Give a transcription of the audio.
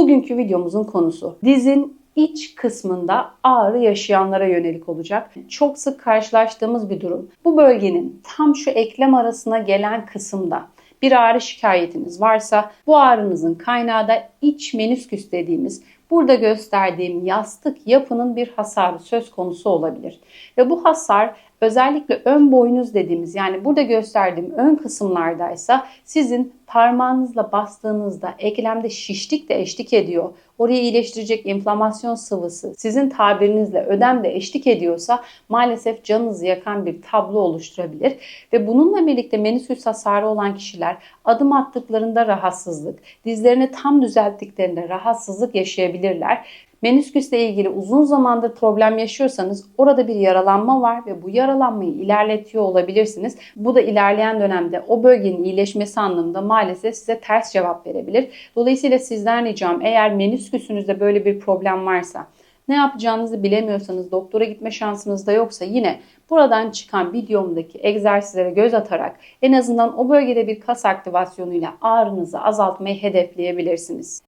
Bugünkü videomuzun konusu dizin iç kısmında ağrı yaşayanlara yönelik olacak. Çok sık karşılaştığımız bir durum. Bu bölgenin tam şu eklem arasına gelen kısımda bir ağrı şikayetiniz varsa bu ağrınızın kaynağı da iç menisküs dediğimiz burada gösterdiğim yastık yapının bir hasarı söz konusu olabilir. Ve bu hasar özellikle ön boynuz dediğimiz yani burada gösterdiğim ön kısımlardaysa sizin parmağınızla bastığınızda eklemde şişlik de eşlik ediyor. Orayı iyileştirecek inflamasyon sıvısı sizin tabirinizle ödem de eşlik ediyorsa maalesef canınızı yakan bir tablo oluşturabilir. Ve bununla birlikte menisküs hasarı olan kişiler adım attıklarında rahatsızlık, dizlerini tam düzelttiklerinde rahatsızlık yaşayabilirler. Menisküsle ilgili uzun zamandır problem yaşıyorsanız orada bir yaralanma var ve bu yaralanmayı ilerletiyor olabilirsiniz. Bu da ilerleyen dönemde o bölgenin iyileşmesi anlamında maalesef size ters cevap verebilir. Dolayısıyla sizden ricam eğer menisküsünüzde böyle bir problem varsa ne yapacağınızı bilemiyorsanız, doktora gitme şansınız da yoksa yine buradan çıkan videomdaki egzersizlere göz atarak en azından o bölgede bir kas aktivasyonuyla ağrınızı azaltmayı hedefleyebilirsiniz.